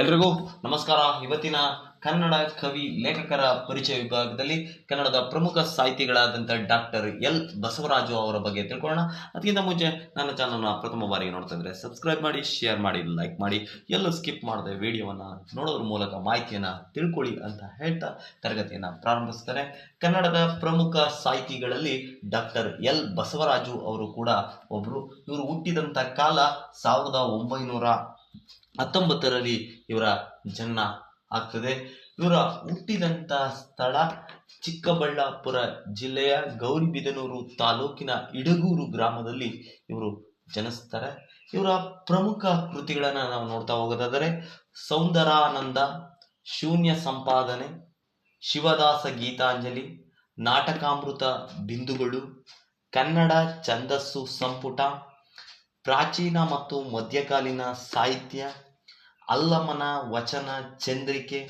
ಎಲ್ರಿಗೂ ನಮಸ್ಕಾರ. ಇವತ್ತಿನ ಕನ್ನಡ ಕವಿ ಲೇಖಕರ ಪರಿಚಯ ವಿಭಾಗದಲ್ಲಿ ಕನ್ನಡದ ಪ್ರಮುಖ ಸಾಹಿತಿಗಳಾದಂಥ ಡಾಕ್ಟರ್ ಎಲ್ ಬಸವರಾಜು ಅವರ ಬಗ್ಗೆ ತಿಳ್ಕೊಳ್ಳೋಣ. ಅದಕ್ಕಿಂತ ಮುಂಚೆ ನನ್ನ ಚಾನಲ್ನ ಪ್ರಥಮ ಬಾರಿಗೆ ನೋಡ್ತಾ ಇದ್ರೆ ಸಬ್ಸ್ಕ್ರೈಬ್ ಮಾಡಿ, ಶೇರ್ ಮಾಡಿ, ಲೈಕ್ ಮಾಡಿ. ಎಲ್ಲೂ ಸ್ಕಿಪ್ ಮಾಡದೆ ವಿಡಿಯೋವನ್ನು ನೋಡೋದ್ರ ಮೂಲಕ ಮಾಹಿತಿಯನ್ನು ತಿಳ್ಕೊಳ್ಳಿ ಅಂತ ಹೇಳ್ತಾ ತರಗತಿಯನ್ನು ಪ್ರಾರಂಭಿಸ್ತಾರೆ. ಕನ್ನಡದ ಪ್ರಮುಖ ಸಾಹಿತಿಗಳಲ್ಲಿ ಡಾಕ್ಟರ್ ಎಲ್ ಬಸವರಾಜು ಅವರು ಕೂಡ ಒಬ್ಬರು ಇವರು ಹುಟ್ಟಿದಂಥ ಕಾಲ ಸಾವಿರದ ಒಂಬೈನೂರ ಹತ್ತೊಂಬತ್ತರಲ್ಲಿ ಇವರ ಜನ್ಮ ಆಗ್ತದೆ. ಇವರ ಹುಟ್ಟಿದಂಥ ಸ್ಥಳ ಚಿಕ್ಕಬಳ್ಳಾಪುರ ಜಿಲ್ಲೆಯ ಗೌರಿಬಿದನೂರು ತಾಲೂಕಿನ ಇಡಗೂರು ಗ್ರಾಮದಲ್ಲಿ ಇವರು ಜನಿಸ್ತಾರೆ. ಇವರ ಪ್ರಮುಖ ಕೃತಿಗಳನ್ನು ನಾವು ನೋಡ್ತಾ ಹೋಗೋದಾದರೆ ಸೌಂದರಾನಂದ, ಶೂನ್ಯ ಸಂಪಾದನೆ, ಶಿವದಾಸ ಗೀತಾಂಜಲಿ, ನಾಟಕಾಮೃತ ಬಿಂದುಗಳು, ಕನ್ನಡ ಛಂದಸ್ಸು ಸಂಪುಟ ಪ್ರಾಚೀನ ಮತ್ತು ಮಧ್ಯಕಾಲೀನ ಸಾಹಿತ್ಯ, ಅಲ್ಲಮನ ವಚನ, ಚಂದ್ರಿಕೆ,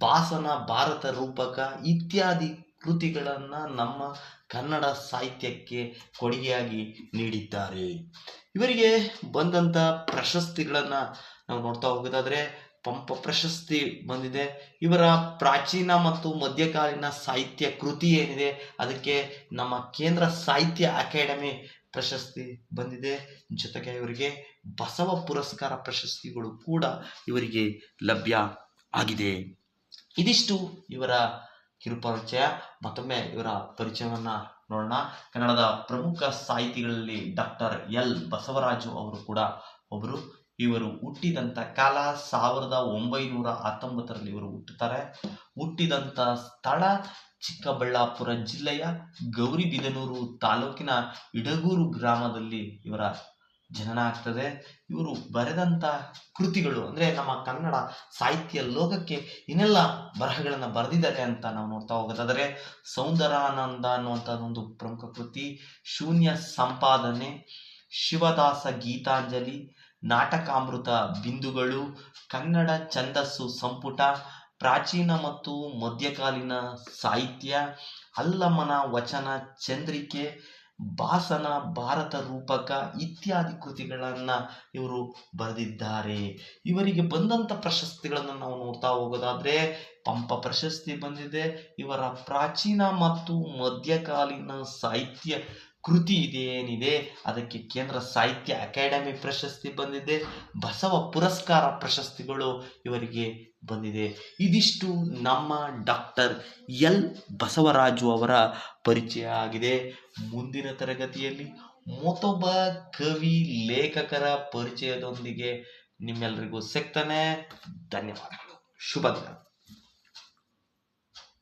ಭಾಸನ ಭಾರತ ರೂಪಕ ಇತ್ಯಾದಿ ಕೃತಿಗಳನ್ನು ನಮ್ಮ ಕನ್ನಡ ಸಾಹಿತ್ಯಕ್ಕೆ ಕೊಡುಗೆಯಾಗಿ ನೀಡಿದ್ದಾರೆ. ಇವರಿಗೆ ಬಂದಂಥ ಪ್ರಶಸ್ತಿಗಳನ್ನು ನಾವು ನೋಡ್ತಾ ಹೋಗೋದಾದರೆ ಪಂಪ ಪ್ರಶಸ್ತಿ ಬಂದಿದೆ. ಇವರ ಪ್ರಾಚೀನ ಮತ್ತು ಮಧ್ಯಕಾಲೀನ ಸಾಹಿತ್ಯ ಕೃತಿ ಏನಿದೆ, ಅದಕ್ಕೆ ನಮ್ಮ ಕೇಂದ್ರ ಸಾಹಿತ್ಯ ಅಕಾಡೆಮಿ ಪ್ರಶಸ್ತಿ ಬಂದಿದೆ. ಜೊತೆಗೆ ಇವರಿಗೆ ಬಸವ ಪುರಸ್ಕಾರ ಪ್ರಶಸ್ತಿಗಳು ಕೂಡ ಇವರಿಗೆ ಲಭ್ಯ ಆಗಿದೆ. ಇದಿಷ್ಟು ಇವರ ಕಿರುಪರಿಚಯ. ಮತ್ತೊಮ್ಮೆ ಇವರ ಪರಿಚಯವನ್ನ ನೋಡೋಣ. ಕನ್ನಡದ ಪ್ರಮುಖ ಸಾಹಿತಿಗಳಲ್ಲಿ ಡಾಕ್ಟರ್ ಎಲ್ ಬಸವರಾಜು ಅವರು ಕೂಡ ಒಬ್ಬರು. ಇವರು ಹುಟ್ಟಿದಂಥ ಕಾಲ ಸಾವಿರದ ಒಂಬೈನೂರ ಹತ್ತೊಂಬತ್ತರಲ್ಲಿ ಇವರು ಹುಟ್ಟುತ್ತಾರೆ ಹುಟ್ಟಿದಂಥ ಸ್ಥಳ ಚಿಕ್ಕಬಳ್ಳಾಪುರ ಜಿಲ್ಲೆಯ ಗೌರಿಬಿದನೂರು ತಾಲೂಕಿನ ಇಡಗೂರು ಗ್ರಾಮದಲ್ಲಿ ಇವರ ಜನನ ಆಗ್ತದೆ. ಇವರು ಬರೆದಂಥ ಕೃತಿಗಳು ಅಂದರೆ ನಮ್ಮ ಕನ್ನಡ ಸಾಹಿತ್ಯ ಲೋಕಕ್ಕೆ ಇನ್ನೆಲ್ಲ ಬರಹಗಳನ್ನು ಬರೆದಿದ್ದಾರೆ ಅಂತ ನಾವು ನೋಡ್ತಾ ಹೋಗೋದಾದರೆ ಸೌಂದರಾನಂದ ಅನ್ನುವಂತ ಒಂದು ಪ್ರಮುಖ ಕೃತಿ, ಶೂನ್ಯ ಸಂಪಾದನೆ, ಶಿವದಾಸ ಗೀತಾಂಜಲಿ, ನಾಟಕಾಮೃತ ಬಿಂದುಗಳು, ಕನ್ನಡ ಛಂದಸ್ಸು ಸಂಪುಟ ಪ್ರಾಚೀನ ಮತ್ತು ಮಧ್ಯಕಾಲೀನ ಸಾಹಿತ್ಯ, ಅಲ್ಲಮನ ವಚನ, ಚಂದ್ರಿಕೆ, ಭಾಸನ, ಭಾರತ ರೂಪಕ ಇತ್ಯಾದಿ ಕೃತಿಗಳನ್ನು ಇವರು ಬರೆದಿದ್ದಾರೆ. ಇವರಿಗೆ ಬಂದಂಥ ಪ್ರಶಸ್ತಿಗಳನ್ನು ನಾವು ನೋಡ್ತಾ ಹೋಗೋದಾದ್ರೆ ಪಂಪ ಪ್ರಶಸ್ತಿ ಬಂದಿದೆ. ಇವರ ಪ್ರಾಚೀನ ಮತ್ತು ಮಧ್ಯಕಾಲೀನ ಸಾಹಿತ್ಯ ಕೃತಿ ಇದೇನಿದೆ? ಅದಕ್ಕೆ ಕೇಂದ್ರ ಸಾಹಿತ್ಯ ಅಕಾಡೆಮಿ ಪ್ರಶಸ್ತಿ ಬಂದಿದೆ. ಬಸವ ಪುರಸ್ಕಾರ ಪ್ರಶಸ್ತಿಗಳು ಇವರಿಗೆ ಬಂದಿದೆ. ಇದಿಷ್ಟು ನಮ್ಮ ಡಾಕ್ಟರ್ ಎಲ್ ಬಸವರಾಜು ಅವರ ಪರಿಚಯ ಆಗಿದೆ. ಮುಂದಿನ ತರಗತಿಯಲ್ಲಿ ಮತ್ತೊಬ್ಬ ಕವಿ ಲೇಖಕರ ಪರಿಚಯದೊಂದಿಗೆ ನಿಮ್ಮೆಲ್ಲರಿಗೂ ಸಿಗ್ತಾನೆ. ಧನ್ಯವಾದಗಳು. ಶುಭ ದಿನ.